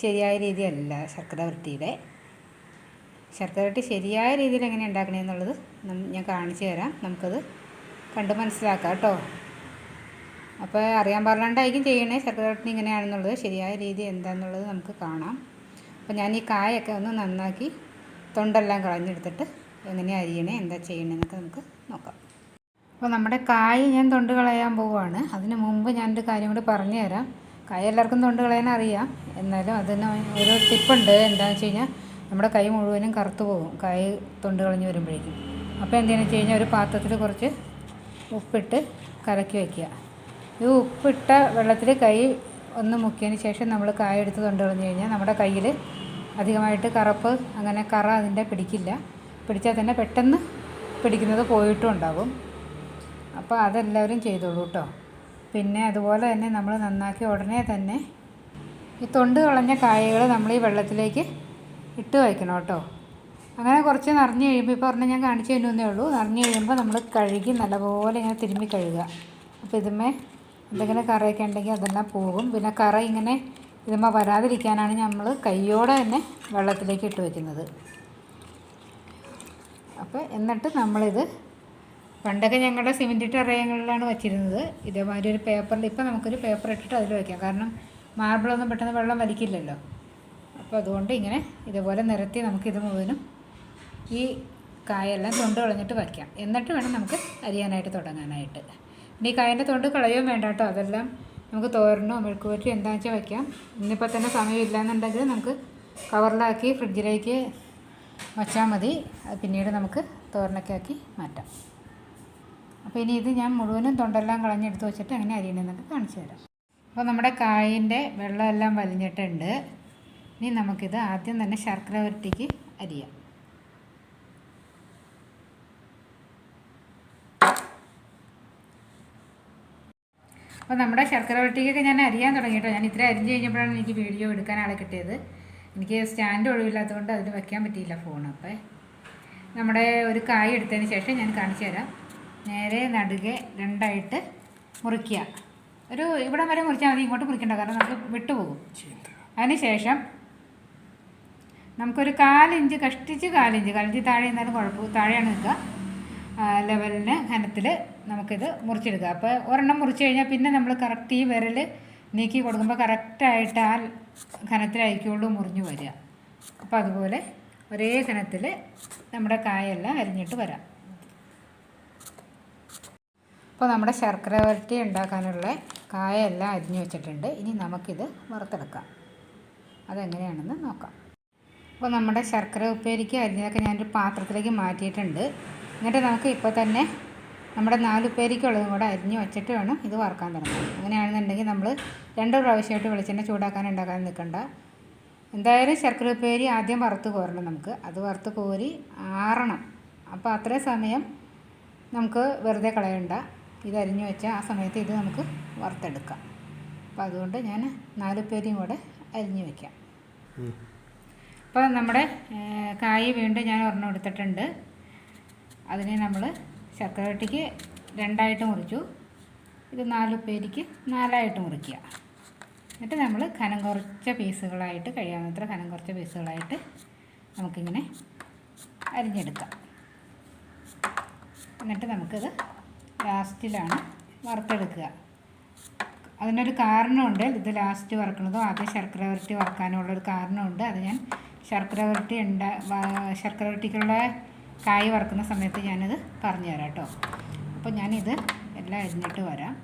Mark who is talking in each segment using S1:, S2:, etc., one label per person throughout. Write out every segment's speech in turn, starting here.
S1: ശരിയായ രീതിയല്ല ശർക്കര വരട്ടിയുടെ. ശർക്കര വരട്ടി ശരിയായ രീതിയിൽ എങ്ങനെ ഉണ്ടാക്കണമെന്നുള്ളത് ഞാൻ കാണിച്ചു തരാം. നമുക്കത് കണ്ട് മനസ്സിലാക്കാം കേട്ടോ. അപ്പോൾ അറിയാൻ പാടില്ലാണ്ടായിരിക്കും ചെയ്യണേ ശർക്കര വരട്ടി ഇങ്ങനെയാണെന്നുള്ളത്. ശരിയായ രീതി എന്താണെന്നുള്ളത് നമുക്ക് കാണാം. അപ്പോൾ ഞാൻ ഈ കായൊക്കെ ഒന്ന് നന്നാക്കി തൊണ്ടെല്ലാം കളഞ്ഞെടുത്തിട്ട് എങ്ങനെ അരിയണേ എന്താ ചെയ്യണേന്നൊക്കെ നമുക്ക് നോക്കാം. അപ്പോൾ നമ്മുടെ കായ് ഞാൻ തൊണ്ട് കളയാൻ പോവുകയാണ്. അതിന് മുമ്പ് ഞാനൊരു കാര്യം കൂടി പറഞ്ഞു തരാം കായ എല്ലാവർക്കും തൊണ്ട് കളയാൻ അറിയാം. എന്നാലും അതിന് ഒരു ടിപ്പുണ്ട്. എന്താണെന്ന് വെച്ച് കഴിഞ്ഞാൽ നമ്മുടെ കൈ മുഴുവനും കറുത്തു പോകും. കൈ തൊണ്ട് കളഞ്ഞ് വരുമ്പോഴേക്കും. അപ്പോൾ എന്തെന്ന് വെച്ച് കഴിഞ്ഞാൽ ഒരു പാത്രത്തിൽ കുറച്ച് ഉപ്പിട്ട് കലക്കി വയ്ക്കുക ഈ ഉപ്പിട്ട വെള്ളത്തിൽ കൈ ഒന്ന് മുക്കിയതിന് ശേഷം നമ്മൾ കായ എടുത്ത് തൊണ്ട് കളഞ്ഞ് കഴിഞ്ഞാൽ നമ്മുടെ കയ്യിൽ അധികമായിട്ട് കറുപ്പ് അങ്ങനെ കറ അതിന്റെ പിടിക്കില്ല. പിടിച്ചാൽ തന്നെ പെട്ടെന്ന് പിടിക്കുന്നത് പോയിട്ടും ഉണ്ടാകും അപ്പോൾ അതെല്ലാവരും ചെയ്തോളൂ കേട്ടോ. പിന്നെ അതുപോലെ തന്നെ നമ്മൾ നന്നാക്കി ഉടനെ തന്നെ ഈ തൊണ്ട് കളഞ്ഞ കായകൾ നമ്മൾ ഈ വെള്ളത്തിലേക്ക് ഇട്ട് വയ്ക്കണം കേട്ടോ. അങ്ങനെ കുറച്ച് നിറഞ്ഞ് കഴിയുമ്പോൾ ഇപ്പോൾ പറഞ്ഞാൽ ഞാൻ കാണിച്ചു തരുന്നേ ഉള്ളൂ. നിറഞ്ഞ് കഴിയുമ്പോൾ നമ്മൾ കഴുകി നല്ലപോലെ ഇങ്ങനെ തിരുമ്മി കഴുകുക. അപ്പോൾ ഇതുമേ എന്തെങ്കിലും കറയൊക്കെ ഉണ്ടെങ്കിൽ അതെല്ലാം പോകും. പിന്നെ കറ ഇങ്ങനെ ഇതുമ്മ വരാതിരിക്കാനാണ് നമ്മൾ കൈയോടെ തന്നെ വെള്ളത്തിലേക്ക് ഇട്ട് വയ്ക്കുന്നത്. അപ്പോൾ എന്നിട്ട് നമ്മളിത് പണ്ടൊക്കെ ഞങ്ങളുടെ സിമെന്റ് ടെറയങ്ങളിലാണ് വച്ചിരുന്നത്. ഇതേമാതിരി ഒരു പേപ്പറിൽ ഇപ്പം നമുക്കൊരു പേപ്പർ ഇട്ടിട്ട് അതിൽ വയ്ക്കാം. കാരണം മാർബിളൊന്നും പെട്ടെന്ന് വെള്ളം വലിക്കില്ലല്ലോ. അപ്പോൾ അതുകൊണ്ട് ഇങ്ങനെ ഇതുപോലെ നിരത്തി നമുക്കിത് മുഴുവനും ഈ കായെല്ലാം തൊണ്ട് കളഞ്ഞിട്ട് വയ്ക്കാം. എന്നിട്ട് വേണം നമുക്ക് അരിയാനായിട്ട് തുടങ്ങാനായിട്ട്. ഇനി കായന്റെ തൊണ്ട് കളയുകയും വേണ്ട കേട്ടോ. അതെല്ലാം നമുക്ക് തോരനോ മെഴുക്കുപറ്റി എന്താണെന്ന് വെച്ചാൽ വയ്ക്കാം. ഇന്നിപ്പോൾ തന്നെ സമയമില്ല എന്നുണ്ടെങ്കിൽ നമുക്ക് കവറിലാക്കി ഫ്രിഡ്ജിലേക്ക് വച്ചാൽ മതി. പിന്നീട് നമുക്ക് തോരനൊക്കെ ആക്കി മാറ്റാം. അപ്പോൾ ഇനി ഇത് ഞാൻ മുഴുവനും തൊണ്ടെല്ലാം കളഞ്ഞെടുത്ത് വെച്ചിട്ട് അങ്ങനെ അരിയണമെന്നൊക്കെ കാണിച്ചു തരാം. അപ്പോൾ നമ്മുടെ കായിന്റെ വെള്ളമെല്ലാം വലിഞ്ഞിട്ടുണ്ട്. ഇനി നമുക്കിത് ആദ്യം തന്നെ ശർക്കര വരട്ടിക്ക് അരിയാം. അപ്പോൾ നമ്മുടെ ശർക്കര വരട്ടിക്കൊക്കെ ഞാൻ അരിയാൻ തുടങ്ങിയിട്ടോ ഞാൻ ഇത്ര അരിഞ്ഞ് കഴിഞ്ഞപ്പോഴാണ് എനിക്ക് വീഡിയോ എടുക്കാൻ കിട്ടിയത്. എനിക്ക് സ്റ്റാൻഡ് ഒഴിവില്ലാത്തതുകൊണ്ട് അതിൽ വയ്ക്കാൻ പറ്റിയില്ല ഫോൺ. അപ്പോൾ നമ്മുടെ ഒരു കായ എടുത്തതിന് ശേഷം ഞാൻ കാണിച്ചു തരാം. നേരെ നടുകെ രണ്ടായിട്ട് മുറിക്കുക. ഒരു ഇവിടം വരെ മുറിച്ചാൽ മതി ഇങ്ങോട്ട് മുറിക്കണ്ട കാരണം നമുക്ക് വിട്ടുപോകും. അതിന് ശേഷം നമുക്കൊരു കാലിഞ്ച് കഷ്ടിച്ച് കാലിഞ്ച് കാലിഞ്ച് താഴെ നിന്നാലും കുഴപ്പം താഴെയാണ് നിൽക്കുക. ലെവലിന് ഘനത്തിൽ നമുക്കിത് മുറിച്ചെടുക്കുക. അപ്പോൾ ഒരെണ്ണം മുറിച്ച് കഴിഞ്ഞാൽ പിന്നെ നമ്മൾ കറക്റ്റ് ഈ വിരൽ നീക്കി കൊടുക്കുമ്പോൾ കറക്റ്റായിട്ട് ആ ഘനത്തിലായിരിക്കുള്ളൂ മുറിഞ്ഞു വരിക. അപ്പോൾ അതുപോലെ ഒരേ ഘനത്തിൽ നമ്മുടെ കായെല്ലാം അരിഞ്ഞിട്ട് വരാം. അപ്പോൾ നമ്മുടെ ശർക്കര വരട്ടി ഉണ്ടാക്കാനുള്ള കായെല്ലാം അരിഞ്ഞു വെച്ചിട്ടുണ്ട്. ഇനി നമുക്കിത് വറുത്തെടുക്കാം. അതെങ്ങനെയാണെന്ന് നോക്കാം. അപ്പോൾ നമ്മുടെ ശർക്കര ഉപ്പേരിക്ക് അരിഞ്ഞതൊക്കെ ഞാനൊരു പാത്രത്തിലേക്ക് മാറ്റിയിട്ടുണ്ട്. എന്നിട്ട് നമുക്ക് ഇപ്പോൾ തന്നെ നമ്മുടെ നാലുപ്പേരിക്കുള്ളതും കൂടെ അരിഞ്ഞ് വെച്ചിട്ട് വേണം ഇത് വറുക്കാൻ തുടങ്ങാം അങ്ങനെയാണെന്നുണ്ടെങ്കിൽ നമ്മൾ രണ്ട് പ്രാവശ്യമായിട്ട് വെളിച്ചെണ്ണ ചൂടാക്കാൻ ഉണ്ടാക്കാൻ നിൽക്കണ്ട. എന്തായാലും ശർക്കര ഉപ്പേരി ആദ്യം വറുത്ത് കോരണം നമുക്ക്. അത് വറുത്ത് കോരി ആറണം. അപ്പോൾ അത്രയും സമയം നമുക്ക് വെറുതെ കളയണ്ട. ഇത് അരിഞ്ഞു വെച്ചാൽ ആ സമയത്ത് ഇത് നമുക്ക് വറുത്തെടുക്കാം. അപ്പം അതുകൊണ്ട് ഞാൻ നാലുപ്പേരിയും കൂടെ അരിഞ്ഞു വയ്ക്കാം അപ്പോൾ നമ്മുടെ കായ് വീണ്ടും ഞാൻ ഒരെണ്ണം എടുത്തിട്ടുണ്ട്. അതിനെ നമ്മൾ ശർക്കര വരട്ടിക്ക് രണ്ടായിട്ട് മുറിച്ചു. ഇത് നാല് പേരിക്ക് നാലായിട്ട് മുറിക്കുക. എന്നിട്ട് നമ്മൾ കനം കുറച്ച പീസുകളായിട്ട് കഴിയാവുന്നത്ര കനം കുറച്ച പീസുകളായിട്ട് നമുക്കിങ്ങനെ അരിഞ്ഞെടുക്കാം. എന്നിട്ട് നമുക്കിത് ലാസ്റ്റിലാണ് വറുത്തെടുക്കുക. അതിനൊരു കാരണമുണ്ട്. ഇത് ലാസ്റ്റ് വറക്കുന്നതും ആദ്യം ശർക്കര വരട്ടി വറക്കാനുള്ള ഒരു കാരണമുണ്ട്. അത് ഞാൻ ശർക്കര വരട്ടി ഉണ്ടാ ശർക്കര വരട്ടിക്കുള്ള കായ് വറക്കുന്ന സമയത്ത് ഞാനത് പറഞ്ഞു തരാം കേട്ടോ. അപ്പോൾ ഞാനിത് എല്ലാം അരിഞ്ഞിട്ട് വരാം.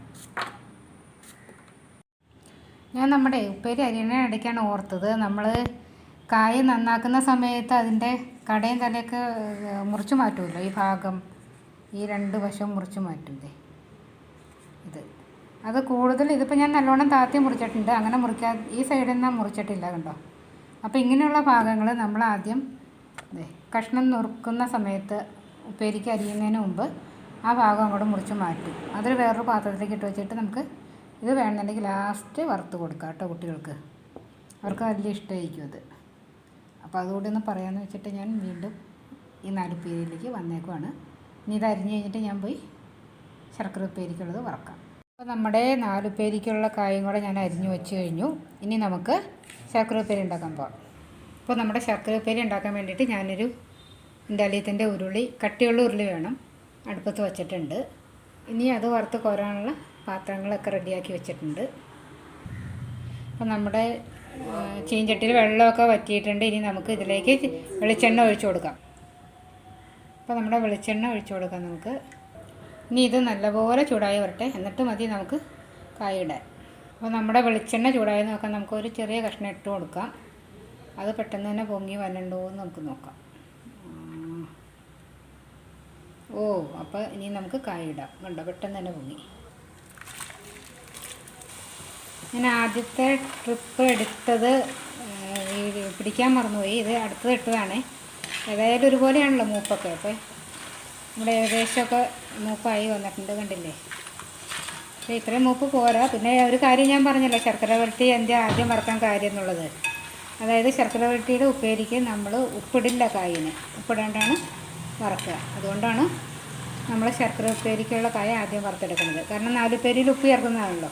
S1: ഞാൻ നമ്മുടെ ഉപ്പേരി അരിയണ ഇടയ്ക്കാണ് ഓർത്തത്. നമ്മൾ കായ് നന്നാക്കുന്ന സമയത്ത് അതിന്റെ കടയും തലയൊക്കെ മുറിച്ച് മാറ്റുമല്ലോ ഈ ഭാഗം. ഈ രണ്ട് വശവും മുറിച്ച് മാറ്റൂലേ ഇത്. അത് കൂടുതൽ ഇതിപ്പോൾ ഞാൻ നല്ലോണം താത്തി മുറിച്ചിട്ടുണ്ട്. അങ്ങനെ മുറിക്കാ ഈ സൈഡിൽ നിന്നാണ് മുറിച്ചിട്ടില്ല കണ്ടോ? അപ്പോൾ ഇങ്ങനെയുള്ള ഭാഗങ്ങൾ നമ്മൾ ആദ്യം കഷ്ണം നുറുക്കുന്ന സമയത്ത് ഉപ്പേരിക്ക് അരിയുന്നതിന് മുമ്പ് ആ ഭാഗം അങ്ങോട്ട് മുറിച്ച് മാറ്റും. അതൊരു വേറൊരു പാത്രത്തിലേക്ക് ഇട്ട് വെച്ചിട്ട് നമുക്ക് ഇത് വേണമെന്നുണ്ടെങ്കിൽ ലാസ്റ്റ് വറുത്ത് കൊടുക്കാം കേട്ടോ കുട്ടികൾക്ക്. അവർക്ക് വലിയ ഇഷ്ടമായിരിക്കും അത്. അപ്പോൾ അതുകൂടി ഒന്ന് പറയാമെന്ന് വെച്ചിട്ട് ഞാൻ വീണ്ടും ഈ നാലുപ്പേരിയിലേക്ക് വന്നേക്കുവാണ്. ഇനി ഇത് അരിഞ്ഞ് കഴിഞ്ഞിട്ട് ഞാൻ പോയി ശർക്കര ഉപ്പേരിക്കുള്ളത് വറക്കാം. അപ്പോൾ നമ്മുടെ നാലുപ്പേരിക്കുള്ള കായും കൂടെ ഞാൻ അരിഞ്ഞു വെച്ച് കഴിഞ്ഞു. ഇനി നമുക്ക് ശർക്കര ഉപ്പേരി ഉണ്ടാക്കാൻ പോകാം അപ്പോൾ നമ്മുടെ ശർക്കര ഉപ്പേരി ഉണ്ടാക്കാൻ വേണ്ടിയിട്ട് ഞാനൊരു ഇണ്ടാലിയത്തിന്റെ ഉരുളി കട്ടിയുള്ള ഉരുളി വേണം. അടുപ്പത്ത് വച്ചിട്ടുണ്ട്. ഇനി അത് വറുത്ത് കോരാനുള്ള പാത്രങ്ങളൊക്കെ റെഡിയാക്കി വെച്ചിട്ടുണ്ട്. അപ്പോൾ നമ്മുടെ ചീഞ്ചട്ടിയിൽ വെള്ളമൊക്കെ വറ്റിയിട്ടുണ്ട്. ഇനി നമുക്ക് ഇതിലേക്ക് വെളിച്ചെണ്ണ ഒഴിച്ചു കൊടുക്കാം. അപ്പോൾ നമ്മുടെ വെളിച്ചെണ്ണ ഒഴിച്ചു കൊടുക്കാം നമുക്ക്. ഇനി ഇത് നല്ലപോലെ ചൂടായി വരട്ടെ. എന്നിട്ട് മതി നമുക്ക് കായിടാൻ അപ്പോൾ നമ്മുടെ വെളിച്ചെണ്ണ ചൂടായി നോക്കാം നമുക്ക് ഒരു ചെറിയ കഷ്ണം ഇട്ട് കൊടുക്കാം. അത് പെട്ടെന്ന് തന്നെ പൊങ്ങി വരണ്ടോ എന്ന് നമുക്ക് നോക്കാം. ഓ അപ്പോൾ ഇനി നമുക്ക് കായിടാം. കണ്ടോ പെട്ടെന്ന് തന്നെ പൊങ്ങി. ഞാൻ ആദ്യത്തെ ട്രിപ്പ് എടുത്തത് പിടിക്കാൻ മറന്നുപോയി. ഇത് അടുത്തത് ഇട്ടതാണേ. ഏതായാലും ഒരുപോലെയാണല്ലോ മൂപ്പൊക്കെ. അപ്പോൾ നമ്മുടെ ഏകദേശമൊക്കെ മൂപ്പായി വന്നിട്ടുണ്ട് കണ്ടില്ലേ? പക്ഷേ ഇത്രയും മൂപ്പ് പോരാ. പിന്നെ ഒരു കാര്യം ഞാൻ പറഞ്ഞല്ലോ ശർക്കര വരട്ടി എന്റെ ആദ്യം മറക്കാൻ കാര്യം എന്നുള്ളത്. അതായത് ശർക്കര വരട്ടിയുടെ ഉപ്പേരിക്ക് നമ്മൾ ഉപ്പിടില്ല കായിന്. ഉപ്പിടാണ്ടാണ് വറക്കുക. അതുകൊണ്ടാണ് നമ്മൾ ശർക്കര ഉപ്പേരിക്കുള്ള കായ ആദ്യം വറുത്തെടുക്കുന്നത്. കാരണം നാലുപ്പേരിയിൽ ഉപ്പ് ചേർക്കുന്നതാണല്ലോ.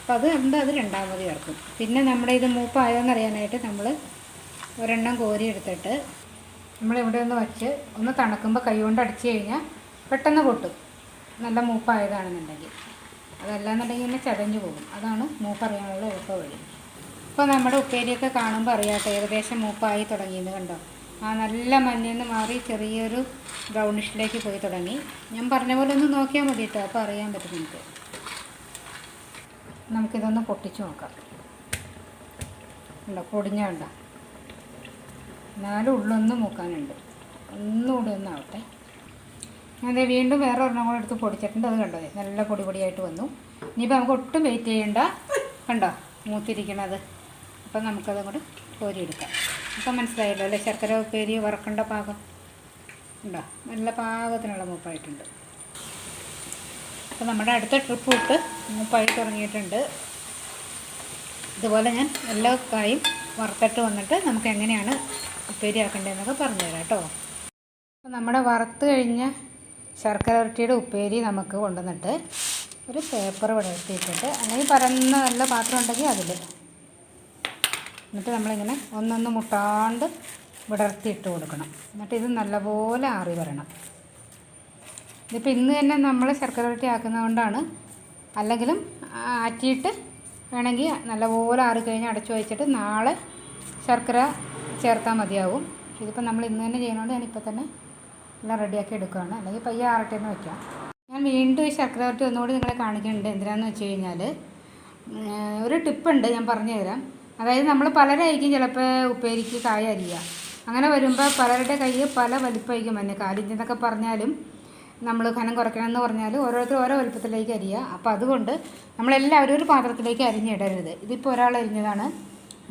S1: അപ്പോൾ അത് ഉണ്ട് അത് രണ്ടാമത് ചേർക്കും. പിന്നെ നമ്മുടെ ഇത് മൂപ്പായോ അറിയാനായിട്ട് നമ്മൾ ഒരെണ്ണം കോരി എടുത്തിട്ട് നമ്മൾ ഇവിടെ ഒന്ന് വച്ച് ഒന്ന് തണുക്കുമ്പോൾ കൈ കൊണ്ട് അടിച്ചു കഴിഞ്ഞാൽ പെട്ടെന്ന് പൊട്ടും. നല്ല മൂപ്പായതാണെന്നുണ്ടെങ്കിൽ. അതല്ലാന്നുണ്ടെങ്കിൽ പിന്നെ ചതഞ്ഞു പോകും. അതാണ് മൂപ്പറിയാനുള്ള എളുപ്പ വഴി. ഇപ്പോൾ നമ്മുടെ ഉപ്പേരിയൊക്കെ കാണുമ്പോൾ അറിയാട്ടെ ഏകദേശം മൂപ്പായി തുടങ്ങിയെന്ന് കണ്ടോ? ആ നല്ല മഞ്ഞെന്ന് മാറി ചെറിയൊരു ബ്രൗണിഷിലേക്ക് പോയി തുടങ്ങി. ഞാൻ പറഞ്ഞ പോലെ ഒന്ന് നോക്കിയാൽ മതി കേട്ടോ അപ്പോൾ അറിയാൻ പറ്റും നമുക്ക് നമുക്കിതൊന്ന് പൊട്ടിച്ച് നോക്കാം. ഉണ്ടോ പൊടിഞ്ഞുണ്ടോ എന്നാലും ഉള്ളൊന്ന് മൂക്കാനുണ്ട്. ഒന്നുകൂടി ഒന്നാവട്ടെ. അതെ വീണ്ടും വേറെ ഒരെണ്ണം കൂടെ എടുത്ത് പൊടിച്ചിട്ടുണ്ട്. അത് കണ്ടോ? നല്ല പൊടി പൊടിയായിട്ട് വന്നു. ഇനിയിപ്പോൾ നമുക്ക് ഒട്ടും വെയിറ്റ് ചെയ്യണ്ട. കണ്ടോ? മൂത്തിരിക്കണത്. അപ്പം നമുക്കതും കൂടെ കോരിയെടുക്കാം. അപ്പം മനസ്സിലായല്ലോ അല്ലേ? ശർക്കര ഉപ്പേരി വറക്കേണ്ട പാകം. ഉണ്ടോ നല്ല പാകത്തിനുള്ള മൂപ്പായിട്ടുണ്ട്. അപ്പം നമ്മുടെ അടുത്ത ട്രിപ്പ് വിട്ട് മൂപ്പായി തുടങ്ങിയിട്ടുണ്ട്. ഇതുപോലെ ഞാൻ എല്ലാ കായും വറുത്തിട്ട് വന്നിട്ട് നമുക്ക് എങ്ങനെയാണ് ഉപ്പേരി ആക്കേണ്ടതെന്നൊക്കെ പറഞ്ഞുതരാം കേട്ടോ അപ്പോൾ നമ്മുടെ വറുത്ത് കഴിഞ്ഞ ശർക്കര ഉരുട്ടിയുടെ ഉപ്പേരി നമുക്ക് കൊണ്ടുവന്നിട്ട് ഒരു പേപ്പർ വിടർത്തിയിട്ടിട്ട് അല്ലെങ്കിൽ പരന്ന നല്ല പാത്രം ഉണ്ടെങ്കിൽ അതിൽ. എന്നിട്ട് നമ്മളിങ്ങനെ ഒന്നൊന്ന് മുട്ടാണ്ട് വിടർത്തിയിട്ട് കൊടുക്കണം. എന്നിട്ട് ഇത് നല്ലപോലെ ആറി വരണം. ഇതിപ്പോൾ ഇന്ന് തന്നെ നമ്മൾ ശർക്കര ഉരുട്ടി ആക്കുന്നതുകൊണ്ടാണ് അല്ലെങ്കിലും ആറ്റിയിട്ട് വേണമെങ്കിൽ നല്ലപോലെ ആറി അടച്ചു വെച്ചിട്ട് നാളെ ശർക്കര ചേർത്താൽ മതിയാവും. ഇതിപ്പോൾ നമ്മൾ ഇന്ന് തന്നെ ചെയ്യുന്നതുകൊണ്ട് ഞാനിപ്പോൾ തന്നെ എല്ലാം റെഡിയാക്കി എടുക്കുകയാണ്. അല്ലെങ്കിൽ പയ്യെ ആറട്ടെ എന്ന് വയ്ക്കാം. ഞാൻ വീണ്ടും ഈ ശർക്കര വരട്ടി ഒന്നുകൂടി നിങ്ങളെ കാണിക്കുന്നുണ്ട്. എന്തിനാന്ന് വെച്ച് കഴിഞ്ഞാൽ ഒരു ടിപ്പുണ്ട് ഞാൻ പറഞ്ഞു തരാം അതായത് നമ്മൾ പലരായിരിക്കും ചിലപ്പോൾ ഉപ്പേരിക്ക് കായ അരിയുക. അങ്ങനെ വരുമ്പോൾ പലരുടെ കൈ പല വലിപ്പമായിരിക്കും. മഞ്ഞ കാലിഞ്ചെന്നൊക്കെ പറഞ്ഞാലും നമ്മൾ ഖനം കുറയ്ക്കണം എന്ന് പറഞ്ഞാൽ ഓരോരുത്തർ ഓരോ വലുപ്പത്തിലേക്ക് അരിയുക. അപ്പോൾ അതുകൊണ്ട് നമ്മളെല്ലാവരും ഒരു പാത്രത്തിലേക്ക് അരിഞ്ഞിടരുത്. ഇതിപ്പോൾ ഒരാൾ അരിഞ്ഞതാണ്.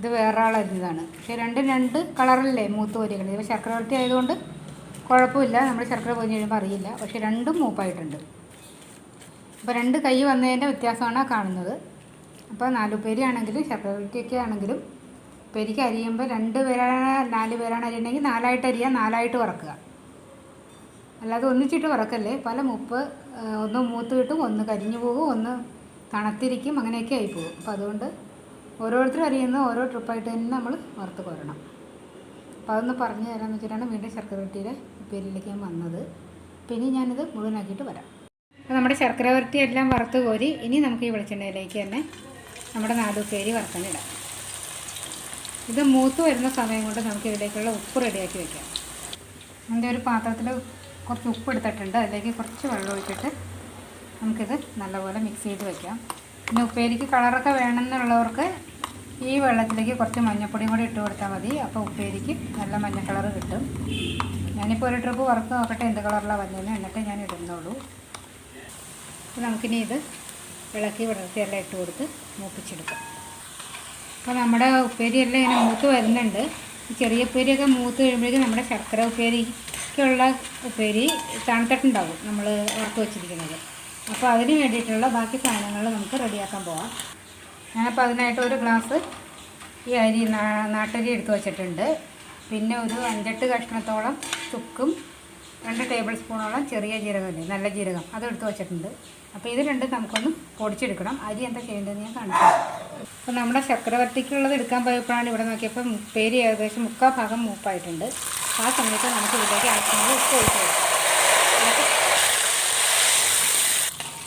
S1: ഇത് വേറെ ആളരുതാണ് പക്ഷേ രണ്ടും രണ്ട് കളറല്ലേ മൂത്ത് വരികയാണ് ഇപ്പോൾ ശർക്കര വരട്ടി ആയതുകൊണ്ട് കുഴപ്പമില്ല. നമ്മൾ ശർക്കര പൊതിഞ്ഞ് കഴിയുമ്പോൾ അറിയില്ല. പക്ഷേ രണ്ടും മൂപ്പായിട്ടുണ്ട്. അപ്പോൾ രണ്ട് കൈ വന്നതിന്റെ വ്യത്യാസമാണ് കാണുന്നത്. അപ്പോൾ നാലുപേരി ആണെങ്കിലും ശർക്കര വരട്ടിയൊക്കെ ആണെങ്കിലും ഉപ്പേരിക്ക് അരിയുമ്പോൾ രണ്ട് പേരാണ് നാല് പേരാണ് അരിയണമെങ്കിൽ നാലായിട്ട് അരിയുക നാലായിട്ട് വറക്കുക. അല്ലാതെ ഒന്നിച്ചിട്ട് വറക്കല്ലേ. പല മുപ്പ് ഒന്ന് മൂത്ത് കിട്ടും ഒന്ന് കരിഞ്ഞു പോകും ഒന്ന് തണുത്തിരിക്കും അങ്ങനെയൊക്കെ ആയിപ്പോകും പോകും. അപ്പോൾ അതുകൊണ്ട് ഓരോരുത്തരും അറിയുന്ന ഓരോ ട്രിപ്പായിട്ട് തന്നെ നമ്മൾ വറുത്ത് കോരണം. അപ്പോൾ അതൊന്ന് പറഞ്ഞു തരാമെന്ന് വെച്ചിട്ടാണ് വീണ്ടും ശർക്കര വരട്ടിയുടെ ഉപ്പേരിയിലേക്ക് ഞാൻ വന്നത്. പിന്നെ ഞാനിത് മുഴുവനാക്കിയിട്ട് വരാം. അപ്പോൾ നമ്മുടെ ശർക്കര വരട്ടി എല്ലാം വറുത്ത് കോരി ഇനി നമുക്ക് ഈ വെളിച്ചെണ്ണയിലേക്ക് തന്നെ നമ്മുടെ നാടുപ്പേരി വറുക്കാനിടാം ഇത് മൂത്ത് വരുന്ന സമയം കൊണ്ട് നമുക്ക് ഇതിലേക്കുള്ള ഉപ്പ് റെഡിയാക്കി വെക്കാം. എന്റെ ഒരു പാത്രത്തിൽ കുറച്ച് ഉപ്പ് എടുത്തിട്ടുണ്ട്. അതിലേക്ക് കുറച്ച് വെള്ളം ഒഴിച്ചിട്ട് നമുക്കിത് നല്ലപോലെ മിക്സ് ചെയ്ത് വെക്കാം. പിന്നെ ഉപ്പേരിക്ക് കളറൊക്കെ വേണമെന്നുള്ളവർക്ക് ഈ വെള്ളത്തിലേക്ക് കുറച്ച് മഞ്ഞപ്പൊടിയും കൂടി ഇട്ട് കൊടുത്താൽ മതി. അപ്പോൾ ഉപ്പേരിക്ക് നല്ല മഞ്ഞ കളർ കിട്ടും. ഞാനിപ്പോൾ ഒരു ട്രിപ്പ് വറുത്ത് നോക്കട്ടെ എന്ത് കളറിലാണ് വന്നതെന്ന് എന്നിട്ട് ഞാൻ ഇടുന്നുള്ളൂ. അപ്പോൾ നമുക്കിനി ഇത് ഇളക്കി വിടർത്തിയെല്ലാം ഇട്ട് കൊടുത്ത് മൂപ്പിച്ചെടുക്കാം. അപ്പോൾ നമ്മുടെ ഉപ്പേരിയെല്ലാം ഇങ്ങനെ മൂത്ത് വരുന്നുണ്ട്. ചെറിയ ഉപ്പേരിയൊക്കെ മൂത്ത് കഴിയുമ്പോഴേക്കും നമ്മുടെ ശർക്കര ഉപ്പേരിക്കുള്ള ഉപ്പേരി തണുത്തിട്ടുണ്ടാവും നമ്മൾ വറുത്ത് വെച്ചിരിക്കുന്നത്. അപ്പോൾ അതിന് വേണ്ടിയിട്ടുള്ള ബാക്കി സാധനങ്ങൾ നമുക്ക് റെഡിയാക്കാൻ പോവാം. ഞാനപ്പോൾ അതിനായിട്ട് ഒരു ഗ്ലാസ് ഈ അരി നാട്ടരി എടുത്ത് വച്ചിട്ടുണ്ട്. പിന്നെ ഒരു അഞ്ചെട്ട് കഷ്ണത്തോളം ചുക്കും രണ്ട് ടേബിൾ സ്പൂണോളം ചെറിയ ജീരകമില്ലേ നല്ല ജീരകം അത് എടുത്ത് വെച്ചിട്ടുണ്ട്. അപ്പോൾ ഇത് രണ്ട് നമുക്കൊന്ന് പൊടിച്ചെടുക്കണം. അരി എന്താ ചെയ്യേണ്ടതെന്ന് ഞാൻ കാണിക്കാം. അപ്പോൾ നമ്മുടെ ചക്രവർത്തിക്കുള്ളത് എടുക്കാൻ പോയപ്പോഴാണ് ഇവിടെ നോക്കിയപ്പോൾ പേര് ഏകദേശം മുക്കാൽ ഭാഗം മൂപ്പായിട്ടുണ്ട്. ആ സമയത്ത് നമുക്ക് ഇതിലേക്ക് ആവശ്യമായ ഉപ്പ് ഒഴിച്ച്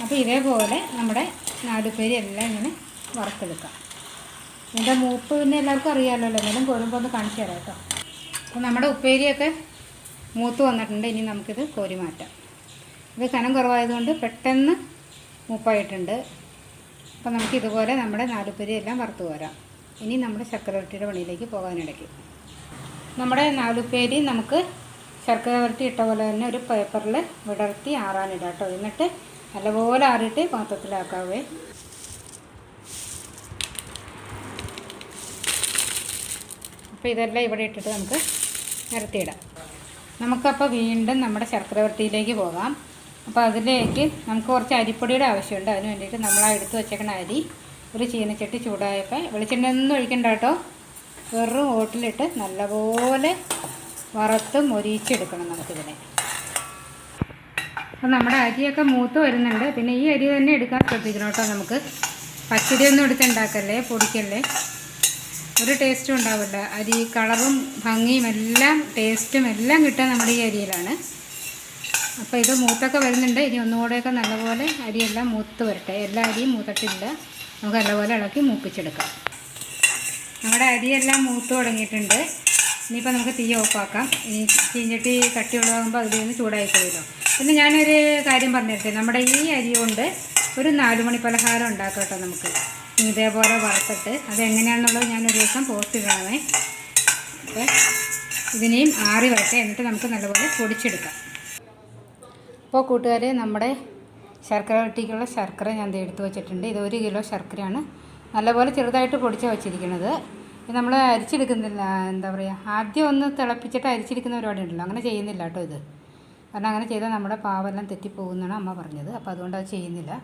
S1: അപ്പോൾ ഇതേപോലെ നമ്മുടെ നാടുപേരി എല്ലാം ഇങ്ങനെ വറുത്തെടുക്കാം. ഇതിന്റെ മൂപ്പ് പിന്നെ എല്ലാവർക്കും അറിയാമല്ലോ എന്നാലും കോരുമ്പോൾ ഒന്ന് കാണിച്ചു തരാം കേട്ടോ. അപ്പോൾ നമ്മുടെ ഉപ്പേരിയൊക്കെ മൂത്ത് വന്നിട്ടുണ്ട്. ഇനി നമുക്കിത് കോരി മാറ്റാം. ഇത് കനം കുറവായതുകൊണ്ട് പെട്ടെന്ന് മൂപ്പായിട്ടുണ്ട്. അപ്പോൾ നമുക്ക് ഇതുപോലെ നമ്മുടെ നാലുപ്പേരി എല്ലാം വറുത്ത് പോരാം ഇനി നമ്മുടെ ശർക്കര പണിയിലേക്ക് പോകാനിടയ്ക്ക് നമ്മുടെ നാലുപ്പേരി നമുക്ക് ശർക്കര വരട്ടി ഇട്ട പോലെ തന്നെ ഒരു പേപ്പറിൽ വിടർത്തി ആറാനിടാം കേട്ടോ. എന്നിട്ട് നല്ലപോലെ ആറിയിട്ട് പാത്രത്തിലാക്കാവേ. അപ്പോൾ ഇതെല്ലാം ഇവിടെ ഇട്ടിട്ട് നമുക്ക് നിരത്തിയിടാം. നമുക്കപ്പോൾ വീണ്ടും നമ്മുടെ ശർക്കരവർത്തിയിലേക്ക് പോകാം. അപ്പോൾ അതിലേക്ക് നമുക്ക് കുറച്ച് അരിപ്പൊടിയുടെ ആവശ്യമുണ്ട്. അതിന് വേണ്ടിയിട്ട് നമ്മൾ ആ എടുത്ത് വെച്ചേക്കണ അരി ഒരു ചീനച്ചട്ടി ചൂടായപ്പോൾ വെളിച്ചെണ്ണ ഒന്നും ഒഴിക്കണ്ട കേട്ടോ. വെറും ഓട്ടിലിട്ട് നല്ലപോലെ വറുത്ത് മൊരിച്ചെടുക്കണം നമുക്കിതിനെ. അപ്പോൾ നമ്മുടെ അരിയൊക്കെ മൂത്ത് വരുന്നുണ്ട്. പിന്നെ ഈ അരി തന്നെ എടുക്കാൻ ശ്രദ്ധിക്കണം കേട്ടോ നമുക്ക്. പച്ചടിയൊന്നും എടുത്തുണ്ടാക്കല്ലേ പൊടിക്കല്ലേ? ഒരു ടേസ്റ്റും ഉണ്ടാവില്ല. അരി കളറും ഭംഗിയും എല്ലാം ടേസ്റ്റും എല്ലാം കിട്ടുക നമ്മുടെ ഈ അരിയിലാണ്. അപ്പോൾ ഇത് മൂത്തൊക്കെ വരുന്നുണ്ട്. ഇനി ഒന്നുകൂടെയൊക്കെ നല്ലപോലെ അരിയെല്ലാം മൂത്ത് വരട്ടെ. എല്ലാ അരിയും മൂത്തിട്ടില്ല. നമുക്ക് നല്ലപോലെ ഇളക്കി മൂപ്പിച്ചെടുക്കാം. നമ്മുടെ അരിയെല്ലാം മൂത്ത് തുടങ്ങിയിട്ടുണ്ട്. ഇനിയിപ്പോൾ നമുക്ക് തീ ഓഫാക്കാം. ഇനി ചീഞ്ചട്ടി കട്ടിയുള്ളതാകുമ്പോൾ അതിൽ നിന്ന് ചൂടായിപ്പോയല്ലോ പിന്നെ ഞാനൊരു കാര്യം പറഞ്ഞിരുത്തേ നമ്മുടെ ഈ അരി കൊണ്ട് ഒരു നാലുമണി പലഹാരം ഉണ്ടാക്കാം കേട്ടോ നമുക്ക്. ഇതേപോലെ വറുത്തിട്ട് അതെങ്ങനെയാണെന്നുള്ളത് ഞാൻ ഒരു ദിവസം പോസ്റ്റ് ഇടണമേ. അപ്പോൾ ഇതിനെയും ആറി വരട്ടെ എന്നിട്ട് നമുക്ക് നല്ലപോലെ പൊടിച്ചെടുക്കാം. അപ്പോൾ കൂട്ടുകാരെ നമ്മുടെ ശർക്കര വെട്ടിക്കുള്ള ശർക്കര ഞാൻ എടുത്ത് വെച്ചിട്ടുണ്ട്. ഇത് ഒരു കിലോ ശർക്കരയാണ്. നല്ലപോലെ ചെറുതായിട്ട് പൊടിച്ച് വെച്ചിരിക്കുന്നത്. ഇത് നമ്മൾ അരിച്ചെടുക്കുന്നില്ല എന്താ പറയുക ആദ്യം ഒന്ന് തിളപ്പിച്ചിട്ട് അരിച്ചെടുക്കുന്ന പരിപാടി ഉണ്ടല്ലോ അങ്ങനെ ചെയ്യുന്നില്ല കേട്ടോ ഇത്. കാരണം അങ്ങനെ ചെയ്താൽ നമ്മുടെ പാവെല്ലാം തെറ്റിപ്പോകുന്നതാണ് അമ്മ പറഞ്ഞത്. അപ്പോൾ അതുകൊണ്ട് അത് ചെയ്യുന്നില്ല.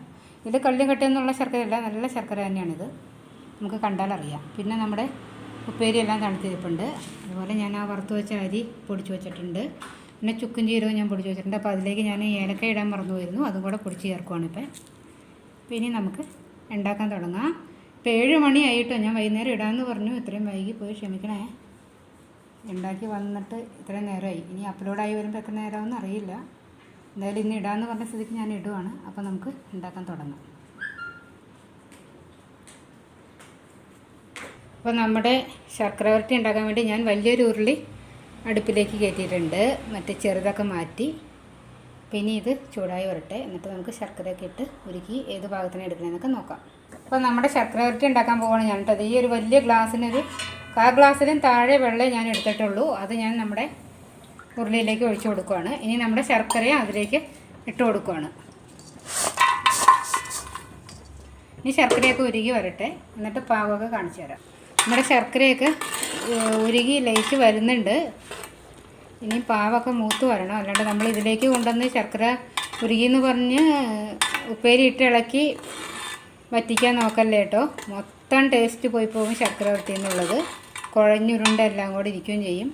S1: ഇത് കള്ളി കട്ടിയെന്നുള്ള ശർക്കരയല്ല നല്ല ശർക്കര തന്നെയാണിത്. നമുക്ക് കണ്ടാലറിയാം. പിന്നെ നമ്മുടെ ഉപ്പേരിയെല്ലാം തണുത്തിരിപ്പുണ്ട്. അതുപോലെ ഞാൻ ആ വറുത്ത് വെച്ച അരി പൊടിച്ച് വെച്ചിട്ടുണ്ട്. പിന്നെ ചുക്കും ജീരകവും ഞാൻ പൊടിച്ച് വെച്ചിട്ടുണ്ട്. അപ്പോൾ അതിലേക്ക് ഞാൻ ഏലക്ക ഇടാൻ മറന്നു പോയിരുന്നു അതും കൂടെ പൊടിച്ച് ചേർക്കുവാണ് ഇപ്പം. അപ്പോൾ ഇനി നമുക്ക് ഉണ്ടാക്കാൻ തുടങ്ങാം. ഇപ്പോൾ ഏഴ് മണിയായിട്ടോ ഞാൻ വൈകുന്നേരം ഇടാമെന്ന് പറഞ്ഞു. ഇത്രയും വൈകി പോയി ക്ഷമിക്കണേ. ഉണ്ടാക്കി വന്നിട്ട് ഇത്രയും നേരമായി. ഇനി അപ്ലോഡായി വരുമ്പോൾ എത്ര നേരമാണെന്ന് അറിയില്ല. എന്തായാലും ഇന്ന് ഇടാമെന്ന് പറഞ്ഞ സ്ഥിതിക്ക് ഞാൻ ഇടുവാണ്. അപ്പോൾ നമുക്ക് ഉണ്ടാക്കാൻ തുടങ്ങാം. അപ്പോൾ നമ്മുടെ ശർക്കര വരട്ടി ഉണ്ടാക്കാൻ വേണ്ടി ഞാൻ വലിയൊരു ഉരുളി അടുപ്പിലേക്ക് കയറ്റിയിട്ടുണ്ട്. മറ്റേ ചെറുതൊക്കെ മാറ്റി. പിന്നെ ഇത് ചൂടായി വരട്ടെ. എന്നിട്ട് നമുക്ക് ശർക്കരയൊക്കെ ഇട്ട് ഉരുക്കി ഏത് ഭാഗത്തിന് എടുക്കണമെന്നൊക്കെ നോക്കാം. അപ്പോൾ നമ്മുടെ ശർക്കര വരട്ടി ഉണ്ടാക്കാൻ പോവുകയാണ് ഞാൻ കേട്ടത് ഈ ഒരു വലിയ ഗ്ലാസ്സിനൊരു കാ ഗ്ലാസ്സിലും താഴെ വെള്ളം ഞാൻ എടുത്തിട്ടുള്ളൂ. അത് ഞാൻ നമ്മുടെ ഉരുളിയിലേക്ക് ഒഴിച്ചു കൊടുക്കുകയാണ് ഇനി നമ്മുടെ ശർക്കരയും അതിലേക്ക് ഇട്ട് കൊടുക്കുകയാണ് ഇനി ശർക്കരയൊക്കെ ഉരുകി വരട്ടെ. എന്നിട്ട് പാകമൊക്കെ കാണിച്ചു തരാം. നമ്മുടെ ശർക്കരയൊക്കെ ഉരുകി ലയിച്ച് വരുന്നുണ്ട്. ഇനി പാവൊക്കെ മൂത്ത് വരണം. അല്ലാണ്ട് നമ്മൾ ഇതിലേക്ക് കൊണ്ടുവന്ന് ശർക്കര ഉരുകി എന്ന് പറഞ്ഞ് ഉപ്പേരി ഇട്ട് ഇളക്കി വറ്റിക്കാൻ നോക്കല്ലേ കേട്ടോ. മൊത്തം ടേസ്റ്റ് പോയി പോകും ശർക്കര വരട്ടി എന്നുള്ളത് കുഴഞ്ഞുരുണ്ട എല്ലാം കൂടി ഇരിക്കുകയും ചെയ്യും.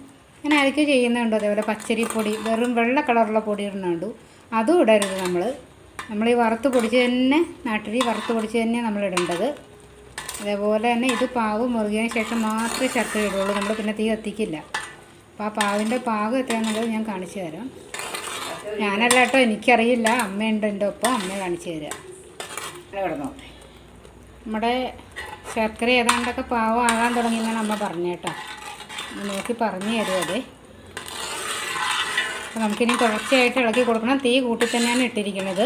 S1: അങ്ങനെ അരക്ക് ചെയ്യുന്നുണ്ടോ അതേപോലെ പച്ചരിപ്പൊടി വെറും വെള്ള കളറുള്ള പൊടി ഇടുന്നുണ്ട് അതും ഇടരുത് നമ്മൾ നമ്മൾ ഈ വറുത്ത് പൊടിച്ച് തന്നെ നാട്ടിൽ വറുത്ത് പൊടിച്ച് തന്നെ നമ്മൾ ഇടേണ്ടത്. അതേപോലെ തന്നെ ഇത് പാവ് മുറുകിയതിന് ശേഷം മാത്രമേ ശർക്കര ഇടുള്ളൂ. നമ്മൾ പിന്നെ തീ കത്തിക്കില്ല. അപ്പോൾ ആ പാവിന്റെ പാകം എത്രയാണെന്നുള്ളത് ഞാൻ കാണിച്ചു തരാം. ഞാനല്ല കേട്ടോ എനിക്കറിയില്ല. അമ്മയുണ്ട് എന്റെ ഒപ്പം. അമ്മ കാണിച്ചു തരാം. കിടന്നോട്ടെ നമ്മുടെ ശർക്കര ഏതാണ്ടൊക്കെ പാവം ആകാൻ തുടങ്ങിയെന്നാണ് അമ്മ പറഞ്ഞേട്ടോ നോക്കി പറഞ്ഞു തരും അതെ? അപ്പോൾ നമുക്കിനി തുടർച്ചയായിട്ട് ഇളക്കി കൊടുക്കണം. തീ കൂട്ടി തന്നെയാണ് ഇട്ടിരിക്കുന്നത്.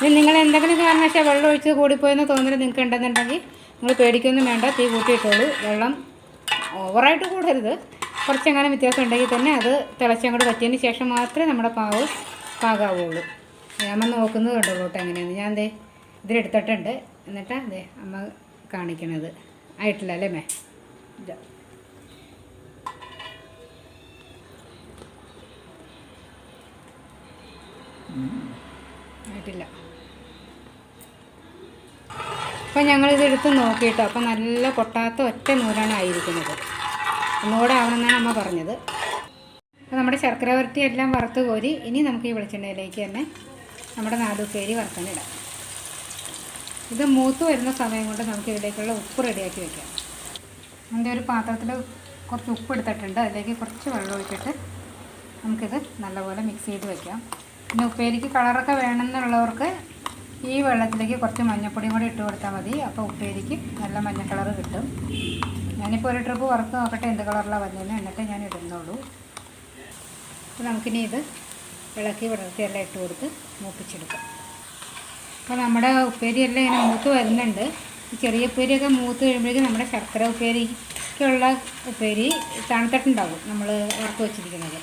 S1: ഇനി നിങ്ങൾ എന്തെങ്കിലും കാരണവശാൽ വെള്ളം ഒഴിച്ച് കൂടിപ്പോയെന്ന് തോന്നൽ നിങ്ങൾക്ക് ഉണ്ടെന്നുണ്ടെങ്കിൽ നിങ്ങൾ പേടിക്കൊന്നും വേണ്ട. തീ കൂട്ടിയിട്ടോളൂ. വെള്ളം ഓവറായിട്ട് കൂടരുത്. കുറച്ചെങ്ങാനും വ്യത്യാസം ഉണ്ടെങ്കിൽ തന്നെ അത് തിളച്ചങ്ങോട്ട് പറ്റിയതിന് ശേഷം മാത്രമേ നമ്മുടെ പാവ് പാകാവുള്ളൂ. ഞാൻ നോക്കുന്നത് കണ്ടോ കേട്ടോ എങ്ങനെയാണ് ഞാൻ ദേ ഇതിലെടുത്തിട്ടുണ്ട്. എന്നിട്ടാ അതെ അമ്മ കാണിക്കണത്. ആയിട്ടില്ല അല്ലേ മേ ആയിട്ടില്ല. അപ്പം ഞങ്ങളിത് എടുത്ത് നോക്കിയിട്ടോ. അപ്പം നല്ല പൊട്ടാത്ത ഒറ്റ നൂലാണ് ആയിരിക്കുന്നത്. ഒന്നുകൂടെ ആവണമെന്നാണ് അമ്മ പറഞ്ഞത്. അപ്പോൾ നമ്മുടെ ശർക്കര വരട്ടി എല്ലാം വറുത്ത് കോരി ഇനി നമുക്ക് ഈ വെളിച്ചെണ്ണയിലേക്ക് തന്നെ നമ്മുടെ നാലുപ്പേരി വറുക്കാനിടാം ഇത് മൂത്ത് വരുന്ന സമയം കൊണ്ട് നമുക്ക് ഇതിലേക്കുള്ള ഉപ്പ് റെഡിയാക്കി വെക്കാം. അതിന്റെ ഒരു പാത്രത്തിൽ കുറച്ച് ഉപ്പ് എടുത്തിട്ടുണ്ട്. അതിലേക്ക് കുറച്ച് വെള്ളം ഒഴിച്ചിട്ട് നമുക്കിത് നല്ലപോലെ മിക്സ് ചെയ്ത് വെക്കാം. പിന്നെ ഉപ്പേരിക്ക് കളറൊക്കെ വേണമെന്നുള്ളവർക്ക് ഈ വെള്ളത്തിലേക്ക് കുറച്ച് മഞ്ഞപ്പൊടിയും കൂടി ഇട്ട് കൊടുത്താൽ മതി. അപ്പോൾ ഉപ്പേരിക്ക് നല്ല മഞ്ഞ കളർ കിട്ടും. ഞാനിപ്പോൾ ഒരു ട്രിപ്പ് വറുത്ത് നോക്കട്ടെ എന്ത് കളറിലാണ് വന്നതെന്ന് എന്നിട്ട് ഞാൻ ഇടുന്നുള്ളൂ അപ്പോൾ നമുക്കിനി ഇത് ഇളക്കി വിളർത്തിയെല്ലാം ഇട്ട് കൊടുത്ത് മൂപ്പിച്ചെടുക്കാം. അപ്പോൾ നമ്മുടെ ഉപ്പേരിയെല്ലാം ഇങ്ങനെ മൂത്ത് വരുന്നുണ്ട്. ഈ ചെറിയ ഉപ്പേരിയൊക്കെ മൂത്ത് കഴിയുമ്പോഴേക്കും നമ്മുടെ ശർക്കര ഉപ്പേരിക്കുള്ള ഉപ്പേരി തണുത്തിട്ടുണ്ടാവും നമ്മൾ വറുത്ത് വെച്ചിരിക്കുന്നത്.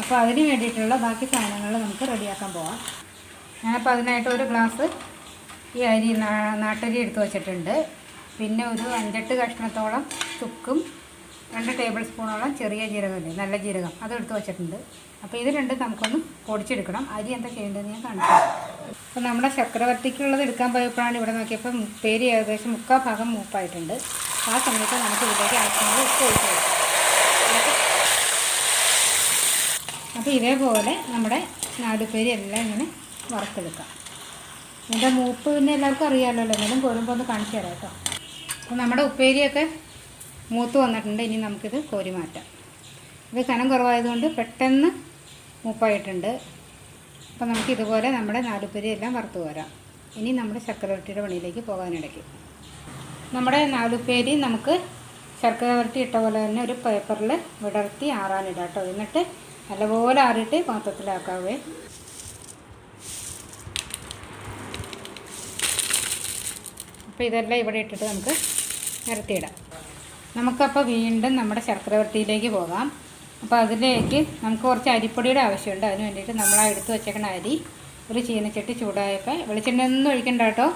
S1: അപ്പോൾ അതിന് വേണ്ടിയിട്ടുള്ള ബാക്കി സാധനങ്ങൾ നമുക്ക് റെഡിയാക്കാൻ പോവാം. ഞാനപ്പോൾ അതിനായിട്ട് ഒരു ഗ്ലാസ് ഈ അരി നാട്ടരി എടുത്ത് വച്ചിട്ടുണ്ട്. പിന്നെ ഒരു അഞ്ചെട്ട് കഷ്ണത്തോളം ചുക്കും രണ്ട് ടേബിൾ സ്പൂണോളം ചെറിയ ജീരകമില്ലേ നല്ല ജീരകം അത് എടുത്ത് വെച്ചിട്ടുണ്ട്. അപ്പോൾ ഇത് രണ്ടും നമുക്കൊന്ന് പൊടിച്ചെടുക്കണം. അരി എന്താ ചെയ്യേണ്ടതെന്ന് ഞാൻ കാണിക്കാം. അപ്പോൾ നമ്മുടെ ചക്രവർത്തിക്കുള്ളത് എടുക്കാൻ പോയപ്പോഴാണ് ഇവിടെ നോക്കിയപ്പോൾ പേര് ഏകദേശം മുക്കാൽ ഭാഗം മൂപ്പായിട്ടുണ്ട്. ആ സമയത്ത് നമുക്ക് ഇതിലേക്ക് ആവശ്യങ്ങൾ ഒഴിച്ച് കൊടുക്കാം. അപ്പോൾ ഇതേപോലെ നമ്മുടെ നാടുപേരി എല്ലാം ഇങ്ങനെ വറുത്തെടുക്കാം. ഇതിന്റെ മൂപ്പ് പിന്നെ എല്ലാവർക്കും അറിയാമല്ലോ എന്നാലും കോരുമ്പോൾ ഒന്ന് കാണിച്ചു തരാം കേട്ടോ. അപ്പോൾ നമ്മുടെ ഉപ്പേരിയൊക്കെ മൂത്ത് വന്നിട്ടുണ്ട് ഇനി നമുക്കിത് കോരി മാറ്റാം. ഇത് കനം കുറവായതുകൊണ്ട് പെട്ടെന്ന് മൂപ്പായിട്ടുണ്ട്. അപ്പോൾ നമുക്ക് ഇതുപോലെ നമ്മുടെ നാടുപ്പേരി എല്ലാം വറുത്ത് പോരാം ഇനി നമ്മുടെ ശർക്കര വരട്ടിയുടെ പണിയിലേക്ക് പോകാനിടയ്ക്ക്. നമ്മുടെ നാടുപ്പേരി നമുക്ക് ശർക്കര വരട്ടി ഇട്ട പോലെ തന്നെ ഒരു പേപ്പറിൽ വിടർത്തി ആറാനിടാം കേട്ടോ. എന്നിട്ട് നല്ലപോലെ ആറിയിട്ട് പാത്രത്തിലാക്കാവേ. അപ്പോൾ ഇതെല്ലാം ഇവിടെ ഇട്ടിട്ട് നമുക്ക് നിരത്തിയിടാം. നമുക്കപ്പോൾ വീണ്ടും നമ്മുടെ ശർക്കരവർത്തിയിലേക്ക് പോകാം. അപ്പോൾ അതിലേക്ക് നമുക്ക് കുറച്ച് അരിപ്പൊടിയുടെ ആവശ്യമുണ്ട്. അതിന് വേണ്ടിയിട്ട് നമ്മൾ എടുത്ത് വെച്ചേക്കണ അരി ഒരു ചീനച്ചട്ടി ചൂടായപ്പോൾ വെളിച്ചെണ്ണ ഒന്നും ഒഴിക്കണ്ട കേട്ടോ.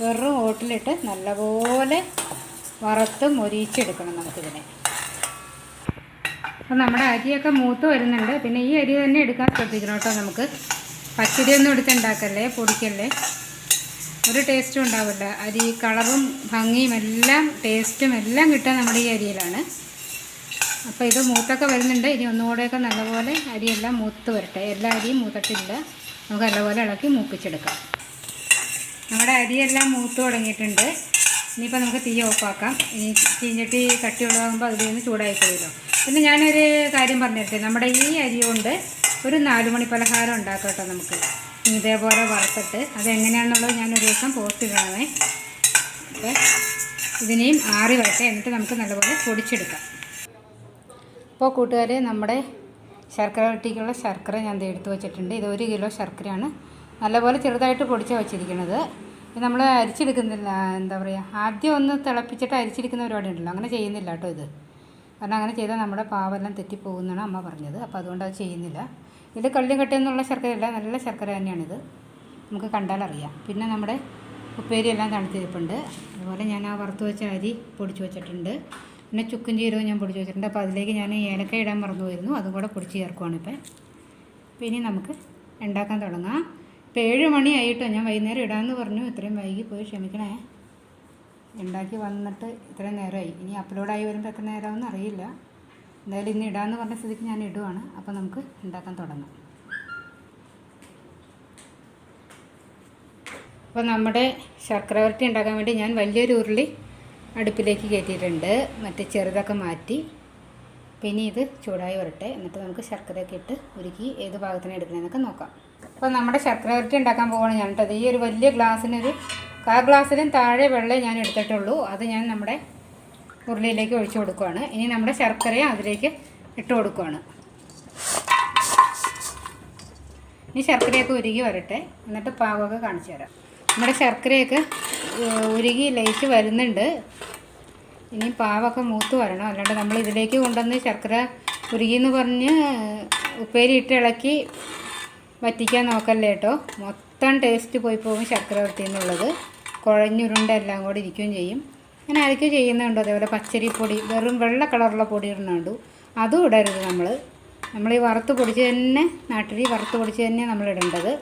S1: വെറും ഓട്ടിലിട്ട് നല്ലപോലെ വറുത്ത് മൊരിച്ചെടുക്കണം നമുക്കിതിനെ. അപ്പോൾ നമ്മുടെ അരിയൊക്കെ മൂത്ത് വരുന്നുണ്ട്. പിന്നെ ഈ അരി തന്നെ എടുക്കാൻ ശ്രദ്ധിക്കണം കേട്ടോ നമുക്ക്. പച്ചരി ഒന്നും എടുത്തുണ്ടാക്കല്ലേ പൊടിക്കല്ലേ? ഒരു ടേസ്റ്റും ഉണ്ടാവില്ല. അരി കളറും ഭംഗിയും എല്ലാം ടേസ്റ്റും എല്ലാം കിട്ടുക നമ്മുടെ ഈ അരിയിലാണ്. അപ്പോൾ ഇത് മൂത്തൊക്കെ വരുന്നുണ്ട്. ഇനി ഒന്നുകൂടെയൊക്കെ നല്ലപോലെ അരിയെല്ലാം മൂത്ത് വരട്ടെ. എല്ലാ അരിയും മൂത്തിട്ടില്ല. നമുക്ക് നല്ലപോലെ ഇളക്കി മൂപ്പിച്ചെടുക്കാം. നമ്മുടെ അരിയെല്ലാം മൂത്ത് തുടങ്ങിയിട്ടുണ്ട്. ഇനിയിപ്പോൾ നമുക്ക് തീ ഓഫാക്കാം ഇനി ചീഞ്ഞിട്ട് കട്ടിയുള്ളതാകുമ്പോൾ അതിൽ നിന്ന് ചൂടായിപ്പോയല്ലോ പിന്നെ ഞാനൊരു കാര്യം പറഞ്ഞിരുത്തേ നമ്മുടെ ഈ അരി കൊണ്ട് ഒരു നാലുമണി പലഹാരം ഉണ്ടാക്കാം കേട്ടോ നമുക്ക്. ഇതേപോലെ വറുത്തിട്ട് അതെങ്ങനെയാണെന്നുള്ളത് ഞാനൊരു ദിവസം പോസ്റ്റ് ചെയ്യണമേ അപ്പോൾ ഇതിനെയും ആറി വരട്ടെ. എന്നിട്ട് നമുക്ക് നല്ലപോലെ പൊടിച്ചെടുക്കാം. അപ്പോൾ കൂട്ടുകാരെ നമ്മുടെ ശർക്കര വെട്ടിക്കുള്ള ശർക്കര ഞാൻ എടുത്ത് വെച്ചിട്ടുണ്ട്. ഇത് ഒരു കിലോ ശർക്കരയാണ്. നല്ലപോലെ ചെറുതായിട്ട് പൊടിച്ച് വെച്ചിരിക്കുന്നത്. ഇത് നമ്മൾ അരിച്ചെടുക്കുന്നില്ല എന്താ പറയുക ആദ്യം ഒന്ന് തിളപ്പിച്ചിട്ട് അരിച്ചെടുക്കുന്ന പരിപാടി ഉണ്ടല്ലോ. അങ്ങനെ ചെയ്യുന്നില്ല കേട്ടോ ഇത്. കാരണം അങ്ങനെ ചെയ്താൽ നമ്മുടെ പാവെല്ലാം തെറ്റിപ്പോകുമെന്നാണ് അമ്മ പറഞ്ഞത്. അപ്പോൾ അതുകൊണ്ട് അത് ചെയ്യുന്നില്ല. ഇത് കള്ളി കട്ടിയെന്നുള്ള ശർക്കരയല്ല നല്ല ശർക്കര തന്നെയാണിത്. നമുക്ക് കണ്ടാൽ അറിയാം. പിന്നെ നമ്മുടെ ഉപ്പേരി എല്ലാം തണുത്തിരിപ്പുണ്ട്. അതുപോലെ ഞാൻ ആ വറുത്ത് വെച്ച അരി പൊടിച്ച് വെച്ചിട്ടുണ്ട്. പിന്നെ ചുക്കും ചീരവും ഞാൻ പൊടിച്ച് വെച്ചിട്ടുണ്ട്. അപ്പോൾ അതിലേക്ക് ഞാൻ ഏലക്ക ഇടാൻ മറന്നു പോയിരുന്നു അതും കൂടെ പൊടിച്ച് ചേർക്കുവാണ് ഇപ്പം. അപ്പോൾ ഇനി നമുക്ക് ഉണ്ടാക്കാൻ തുടങ്ങാം. ഇപ്പോൾ ഏഴ് മണിയായിട്ടോ? ഞാൻ വൈകുന്നേരം ഇടാമെന്ന് പറഞ്ഞു. ഇത്രയും വൈകി പോയി ക്ഷമിക്കണേ. ഉണ്ടാക്കി വന്നിട്ട് ഇത്രയും നേരമായി. ഇനി അപ്ലോഡായി വരുമ്പോൾ എത്ര നേരമാണെന്ന് അറിയില്ല. എന്തായാലും ഇന്ന് ഇടാമെന്ന് പറഞ്ഞ സ്ഥിതിക്ക് ഞാൻ ഇടുവാണ്. അപ്പോൾ നമുക്ക് ഉണ്ടാക്കാൻ തുടങ്ങാം. അപ്പോൾ നമ്മുടെ ശർക്കര വരട്ടി ഉണ്ടാക്കാൻ വേണ്ടി ഞാൻ വലിയൊരു ഉരുളി അടുപ്പിലേക്ക് കയറ്റിയിട്ടുണ്ട്. മറ്റേ ചെറുതൊക്കെ മാറ്റി. പിന്നെ ഇത് ചൂടായി വരട്ടെ. എന്നിട്ട് നമുക്ക് ശർക്കരയൊക്കെ ഇട്ട് ഉരുക്കി ഏത് ഭാഗത്തിന് എടുക്കണമെന്നൊക്കെ നോക്കാം. അപ്പോൾ നമ്മുടെ ശർക്കര വരട്ടി ഉണ്ടാക്കാൻ പോവാണ് ഞാനിട്ടത്. ഈ ഒരു വലിയ ഗ്ലാസ്സിനൊരു കാ ഗ്ലാസ്സിലും താഴെ വെള്ളം ഞാൻ എടുത്തിട്ടുള്ളൂ. അത് ഞാൻ നമ്മുടെ ഉരുളിയിലേക്ക് ഒഴിച്ചു കൊടുക്കുവാണ്. ഇനി നമ്മുടെ ശർക്കരയും അതിലേക്ക് ഇട്ട് കൊടുക്കുവാണ്. ഇനി ശർക്കരയൊക്കെ ഉരുകി വരട്ടെ. എന്നിട്ട് പാവമൊക്കെ കാണിച്ചു തരാം. നമ്മുടെ ശർക്കരയൊക്കെ ഉരുകി ലയിച്ച് വരുന്നുണ്ട്. ഇനി പാവൊക്കെ മൂത്ത് വരണം. അല്ലാണ്ട് നമ്മൾ ഇതിലേക്ക് കൊണ്ടുവന്ന് ശർക്കര ഉരുകി എന്ന് പറഞ്ഞ് ഉപ്പേരി ഇട്ട് ഇളക്കി വറ്റിക്കാൻ നോക്കല്ലേ കേട്ടോ. മൊത്തം ടേസ്റ്റ് പോയി പോകും ശർക്കര വരട്ടി എന്നുള്ളത്. കുഴഞ്ഞുരുണ്ട എല്ലാം കൂടി ഇരിക്കുകയും ചെയ്യും. അങ്ങനെ ആരൊക്കെ ചെയ്യുന്നുണ്ടോ അതേപോലെ പച്ചരിപ്പൊടി വെറും വെള്ള കളറുള്ള പൊടി ഇടുന്നുണ്ട് അതും ഇടരുത് നമ്മൾ നമ്മൾ ഈ വറുത്ത് പൊടിച്ച് തന്നെ നാട്ടിൽ വറുത്ത് പൊടിച്ച് തന്നെ നമ്മൾ ഇടേണ്ടത്.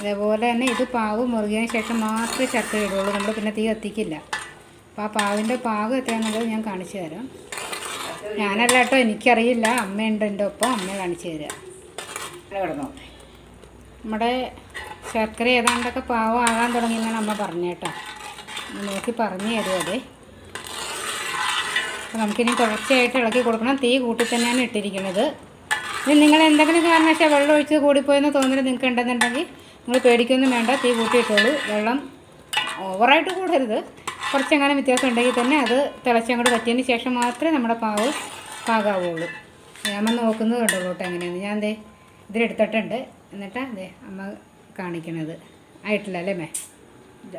S1: അതേപോലെ തന്നെ ഇത് പാവ് മുറുകിയതിന് ശേഷം മാത്രമേ ശർക്കര ഇടുള്ളൂ. നമ്മൾ പിന്നെ തീ കത്തിക്കില്ല. അപ്പോൾ ആ പാവിന്റെ പാകം എത്രയാണെന്നുള്ളത് ഞാൻ കാണിച്ചു തരാം. ഞാനല്ല കേട്ടോ എനിക്കറിയില്ല. അമ്മയുണ്ട് എന്റെ ഒപ്പം. അമ്മ കാണിച്ചു തരാം.
S2: കിടന്നോട്ടെ
S1: നമ്മുടെ ശർക്കര ഏതാണ്ടൊക്കെ പാവമാകാൻ തുടങ്ങിയെന്നാണ് അമ്മ പറഞ്ഞു കേട്ടോ. ഒന്ന് നോക്കി പറഞ്ഞു തരും അതെ? അപ്പോൾ നമുക്കിനി തുടർച്ചയായിട്ട് ഇളക്കി കൊടുക്കണം. തീ കൂട്ടി തന്നെയാണ് ഇട്ടിരിക്കുന്നത്. ഇനി നിങ്ങൾ എന്തെങ്കിലും കാരണവശാൽ വെള്ളം ഒഴിച്ച് കൂടിപ്പോയെന്ന് തോന്നൽ നിങ്ങൾക്ക് ഉണ്ടെന്നുണ്ടെങ്കിൽ നിങ്ങൾ പേടിക്കൊന്നും വേണ്ട. തീ കൂട്ടി ഇട്ടോളൂ. വെള്ളം ഓവറായിട്ട് കൂടരുത്. കുറച്ചെങ്ങനെ വ്യത്യാസം ഉണ്ടെങ്കിൽ തന്നെ അത് തിളച്ചങ്ങോട്ട് പറ്റിയതിന് ശേഷം മാത്രമേ നമ്മുടെ പാവ് പാകാവുള്ളൂ. ഞാൻ നോക്കുന്നത് കണ്ടുള്ളൂ കേട്ടോ എങ്ങനെയാണ് ഞാൻ ദേ ഇതിലെടുത്തിട്ടുണ്ട്. എന്നിട്ടാ അതെ അമ്മ കാണിക്കണത് ആയിട്ടില്ല അല്ലേ മേ?
S2: ഇല്ല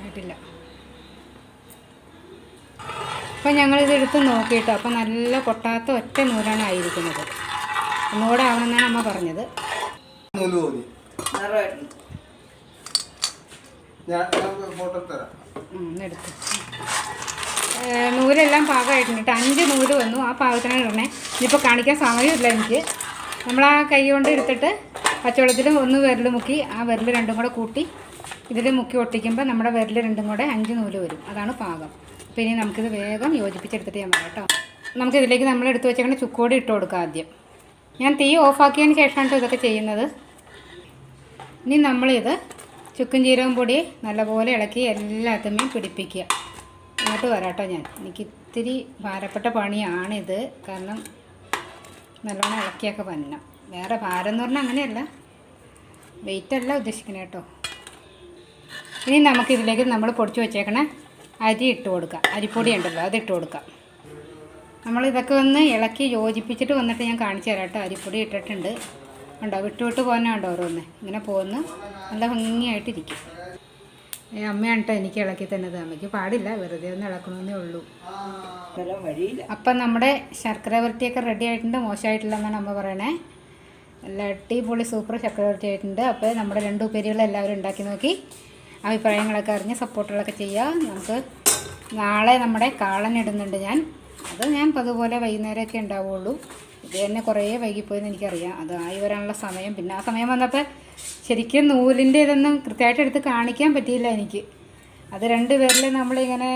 S1: ആയിട്ടില്ല. അപ്പം ഞങ്ങളിത് എടുത്ത് നോക്കിയിട്ട്. അപ്പം നല്ല പൊട്ടാത്ത ഒറ്റ നൂലാണ് ആയിരിക്കുന്നത്. ഒന്നുകൂടെ ആവണമെന്നാണ് അമ്മ പറഞ്ഞത്.
S3: ഞാൻ ഫോട്ടോ തരാം.
S1: ഏ, നൂലെല്ലാം പാകമായിട്ടുണ്ട് അഞ്ച് നൂൽ വന്നു ആ പാകത്തിനാണ് ഇടണേ. ഇനിയിപ്പോൾ കാണിക്കാൻ സമയമില്ല എനിക്ക്. നമ്മൾ ആ കൈ കൊണ്ട് എടുത്തിട്ട് പച്ചവെള്ളത്തിൽ ഒന്ന് വിരൽ മുക്കി ആ വിരൽ രണ്ടും കൂടെ കൂട്ടി ഇതിൽ മുക്കി ഒട്ടിക്കുമ്പോൾ നമ്മുടെ വിരൽ രണ്ടും കൂടെ അഞ്ച് നൂൽ വരും. അതാണ് പാകം. അപ്പോൾ ഇനി നമുക്കിത് വേഗം യോജിപ്പിച്ചെടുത്തിട്ട് ഞാൻ പറയാം കേട്ടോ. നമുക്കിതിലേക്ക് നമ്മൾ എടുത്ത് വെച്ചേക്കുന്ന ചുക്കോടി ഇട്ട് കൊടുക്കുക ആദ്യം. ഞാൻ തീ ഓഫാക്കിയതിന് ശേഷമാണ് ഇതൊക്കെ ചെയ്യുന്നത്. ഇനി നമ്മളിത് ചുക്കും ജീരകം പൊടി നല്ലപോലെ ഇളക്കി എല്ലാത്തുമ്മേയും പിടിപ്പിക്കുക. എന്നിട്ട് വരാട്ടോ ഞാൻ. എനിക്ക് ഇത്തിരി ഭാരപ്പെട്ട പണിയാണിത്. കാരണം നല്ലോണം ഇളക്കിയൊക്കെ വരണം. വേറെ ഭാരം എന്ന് പറഞ്ഞാൽ അങ്ങനെയല്ല. വെയിറ്റ് അല്ല ഉദ്ദേശിക്കണേ കേട്ടോ. ഇനി നമുക്കിതിലേക്ക് നമ്മൾ പൊടിച്ച് വെച്ചേക്കണ അരി ഇട്ട് കൊടുക്കാം. അരിപ്പൊടി ഉണ്ടല്ലോ അത് ഇട്ട് കൊടുക്കാം. നമ്മൾ ഇതൊക്കെ ഒന്ന് ഇളക്കി യോജിപ്പിച്ചിട്ട് വന്നിട്ട് ഞാൻ കാണിച്ചു തരാം കേട്ടോ. അരിപ്പൊടി ഇട്ടിട്ടുണ്ട്. ഉണ്ടോ വിട്ട് വിട്ട് ഓരോന്ന്. ഇങ്ങനെ പോകുന്നു നല്ല ഭംഗിയായിട്ടിരിക്കും. ഏ അമ്മയാണ് കേട്ടോ എനിക്ക് ഇളക്കി തന്നത്. അമ്മയ്ക്ക് പാടില്ല വെറുതെ ഒന്ന് ഇളക്കണമെന്നേ ഉള്ളൂ. അപ്പം നമ്മുടെ ശർക്കര വരട്ടിയൊക്കെ റെഡി ആയിട്ടുണ്ട് മോശമായിട്ടില്ല എന്നാണ് അമ്മ പറയണേ. നല്ല അടിപൊളി സൂപ്പർ ശർക്കര വരട്ടി ആയിട്ടുണ്ട്. അപ്പോൾ നമ്മുടെ രണ്ട് ഉപ്പേരികൾ എല്ലാവരും ഉണ്ടാക്കി നോക്കി അഭിപ്രായങ്ങളൊക്കെ അറിഞ്ഞ് സപ്പോർട്ടുകളൊക്കെ ചെയ്യുക. നമുക്ക് നാളെ നമ്മുടെ കാളൻ ഇടുന്നുണ്ട് ഞാൻ. അത് ഞാൻ അതുപോലെ വൈകുന്നേരമൊക്കെ ഉണ്ടാവുള്ളൂ. ഇത് തന്നെ കുറേ വൈകിപ്പോയെന്ന് എനിക്കറിയാം. അത് ആയി വരാനുള്ള സമയം. പിന്നെ ആ സമയം വന്നപ്പോൾ ശരിക്കും നൂലിന്റെ ഇതൊന്നും കൃത്യമായിട്ട് എടുത്ത് കാണിക്കാൻ പറ്റിയില്ല എനിക്ക്. അത് രണ്ട് പേരിൽ നമ്മളിങ്ങനെ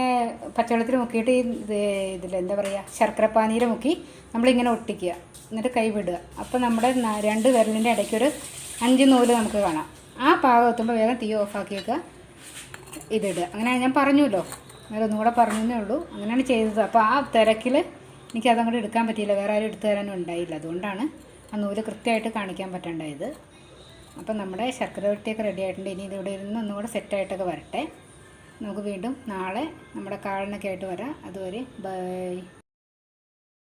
S1: പച്ചവെള്ളത്തിൽ മുക്കിയിട്ട് ഇത് ഇതിൽ എന്താ പറയുക ശർക്കരപ്പാനീര് മുക്കി നമ്മളിങ്ങനെ ഒട്ടിക്കുക. എന്നിട്ട് കൈവിടുക അപ്പോൾ നമ്മുടെ രണ്ട് വിരലിന്റെ ഇടയ്ക്കൊരു അഞ്ച് നൂൽ നമുക്ക് കാണാം. ആ പാകം എത്തുമ്പോൾ വേഗം തീ ഓഫാക്കി വെക്കുക. ഇതിടുക അങ്ങനെ ഞാൻ പറഞ്ഞല്ലോ വേറെ ഒന്നും കൂടെ പറഞ്ഞേ ഉള്ളൂ. അങ്ങനെയാണ് ചെയ്തത്. അപ്പോൾ ആ തിരക്കിൽ എനിക്ക് എടുക്കാൻ പറ്റിയില്ല. വേറെ ആരും എടുത്തു തരാനും ഉണ്ടായില്ല. അതുകൊണ്ടാണ് ആ നൂൽ കൃത്യമായിട്ട് കാണിക്കാൻ പറ്റാണ്ടായത്. അപ്പം നമ്മുടെ ശർക്കര വെട്ടിയൊക്കെ റെഡി ആയിട്ടുണ്ട്. ഇനി ഇതിവിടെ ഇരുന്ന് ഒന്നുകൂടെ സെറ്റായിട്ടൊക്കെ വരട്ടെ. നമുക്ക് വീണ്ടും നാളെ നമ്മുടെ കാളിനൊക്കെ ആയിട്ട് വരാം. അതുവരെ ബൈ